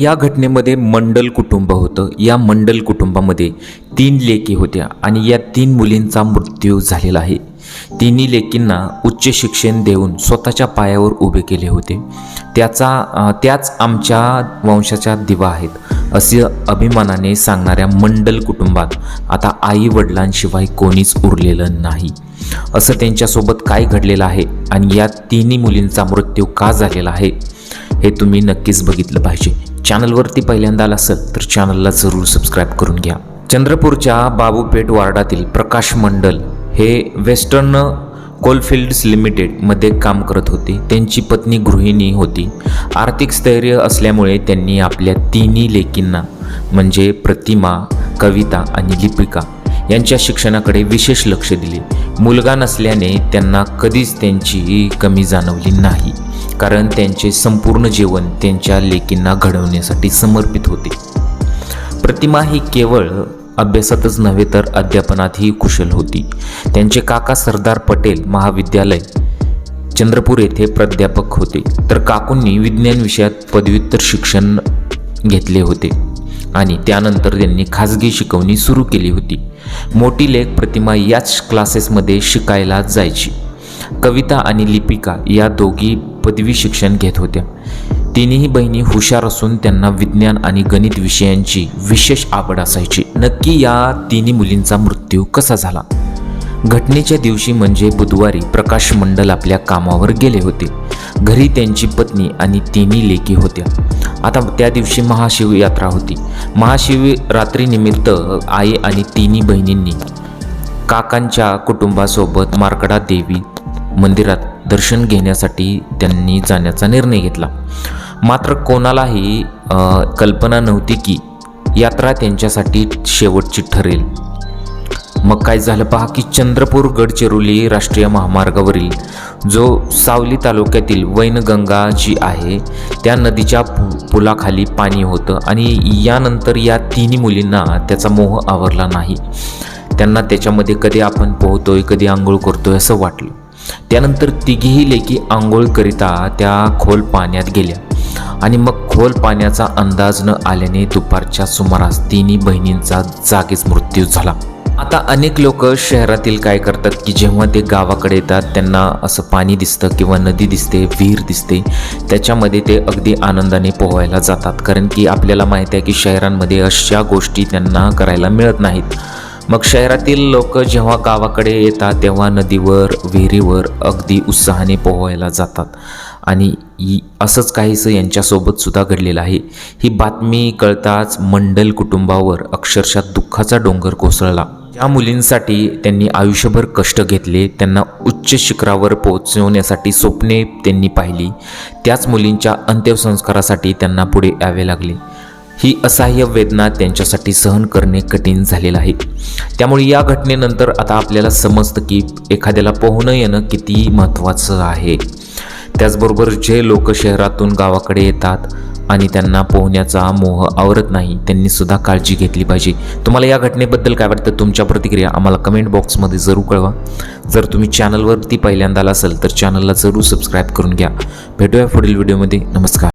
या घटनेमध्ये मंडल कुटुंब होतं. या मंडल कुटुंबामध्ये तीन लेकी होत्या आणि या तीन मुलींचा मृत्यू झालेला आहे. तिन्ही लेकींना उच्च शिक्षण देऊन स्वतःच्या पायावर उभे केले होते. त्याचा त्याच आमच्या वंशाच्या दिवा आहेत असे अभिमानाने सांगणाऱ्या मंडल कुटुंबात आता आई वडिलांशिवाय कोणीच उरलेलं नाही. असं त्यांच्यासोबत काय घडलेलं आहे आणि या तिन्ही मुलींचा मृत्यू का झालेला आहे हे तुम्ही नक्कीच बघितलं पाहिजे. चॅनलवरती पहिल्यांदा आला असेल तर चॅनलला जरूर सबस्क्राईब करून घ्या. चंद्रपूरच्या बाबूपेठ वार्डातील प्रकाश मंडल हे वेस्टर्न कोलफिल्ड्स लिमिटेडमध्ये काम करत होते. त्यांची पत्नी गृहिणी होती. आर्थिक स्थैर्य असल्यामुळे त्यांनी आपल्या तिन्ही लेकींना म्हणजे प्रतिमा कविता आणि लिपिका यांच्या शिक्षणाकडे विशेष लक्ष दिले. मुलगा नसल्याने त्यांना कधीच त्यांची कमी जाणवली नाही. कारण त्यांचे संपूर्ण जीवन त्यांच्या लेकींना घडवण्यासाठी समर्पित होते. प्रतिमा ही केवळ अभ्यासातच नव्हे तर अध्यापनातही कुशल होती. त्यांचे काका सरदार पटेल महाविद्यालय चंद्रपूर येथे प्राध्यापक होते. तर काकूंनी विज्ञान विषयात पदव्युत्तर शिक्षण घेतले होते आणि त्यानंतर त्यांनी खाजगी शिकवणी सुरू केली होती. मोठी लेख प्रतिमा याच क्लासेसमध्ये शिकायला जायची. कविता आणि लिपिका या दोघी पदवी शिक्षण घेत होत्या. तिन्ही बहिणी हुशार असून त्यांना विज्ञान आणि गणित विषयांची विशेष आवड असायची. नक्की या तिन्ही मुलींचा मृत्यू कसा झाला? घटनेच्या दिवशी म्हणजे बुधवारी प्रकाश मंडल आपल्या कामावर गेले होते. घरी त्यांची पत्नी आणि तिन्ही लेकी होत्या. आता त्या दिवशी महाशिवयात्रा होती. महाशिवरात्रीनिमित्त आई आणि तिन्ही बहिणींनी काकांच्या कुटुंबासोबत मार्कडा देवी मंदिरात दर्शन घेण्यासाठी त्यांनी जाण्याचा निर्णय घेतला. मात्र कोणालाही कल्पना नव्हती की यात्रा त्यांच्यासाठी शेवटची ठरेल. मग काय झालं पहा की चंद्रपूर गडचिरोली राष्ट्रीय महामार्गावरील जो सावली तालुक्यातील वैनगंगा जी आहे त्या नदीच्या पु पुलाखाली पाणी होतं आणि यानंतर या तिन्ही मुलींना त्याचा मोह आवरला नाही. त्यांना त्याच्यामध्ये कधी आपण पोहतोय कधी आंघोळ करतोय असं वाटलं. त्यानंतर तिघीही लेकी आंघोळकरिता त्या खोल पाण्यात गेल्या. आणि मग खोल पाण्याचा अंदाज न आल्याने दुपारच्या सुमारास तिन्ही बहिणींचा जागीच मृत्यू झाला. आता अनेक लोक शहरातील काय करतात की जेव्हा ते गावाकडे येतात त्यांना असं पाणी दिसतं किंवा नदी दिसते विहीर दिसते त्याच्यामध्ये ते अगदी आनंदाने पोहायला जातात. कारण की आपल्याला माहिती आहे की शहरांमध्ये अशा गोष्टी त्यांना करायला मिळत नाहीत. मग शहरातील लोक जेव्हा गावाकडे येतात तेव्हा नदीवर विहिरीवर अगदी उत्साहाने पोहायला जातात. आणि असंच काहीसं यांच्यासोबत सुद्धा घडलेलं आहे. ही बातमी कळताच मंडल कुटुंबावर अक्षरशः दुःखाचा डोंगर कोसळला. या मुलींसाठी त्यांनी आयुष्यभर कष्ट घेतले त्यांना उच्च शिखरावर पोहोचवण्यासाठी स्वप्ने त्यांनी पाहिली. त्याच मुलींच्या अंत्यसंस्कारासाठी त्यांना पुढे यावे लागले. ही असह्य वेदना त्यांच्यासाठी सहन करणे कठीण झालेलं आहे. त्यामुळे या घटनेनंतर आता आपल्याला समजतं की एखाद्याला पोहणं येणं किती महत्त्वाचं आहे. त्याचबरोबर जे लोक शहरातून गावाकडे येतात आणि त्यांना पोहण्याचा मोह आवरत नाही त्यांनी सुद्धा काळजी घेतली पाहिजे. तुम्हाला या घटनेबद्दल काय वाटतं? तुमच्या प्रतिक्रिया आम्हाला कमेंट बॉक्समध्ये जरूर कळवा. जर तुम्ही चॅनलवरती पहिल्यांदा आला असाल तर चॅनलला जरूर सबस्क्राईब करून घ्या. भेटूया पुढील व्हिडिओमध्ये. नमस्कार.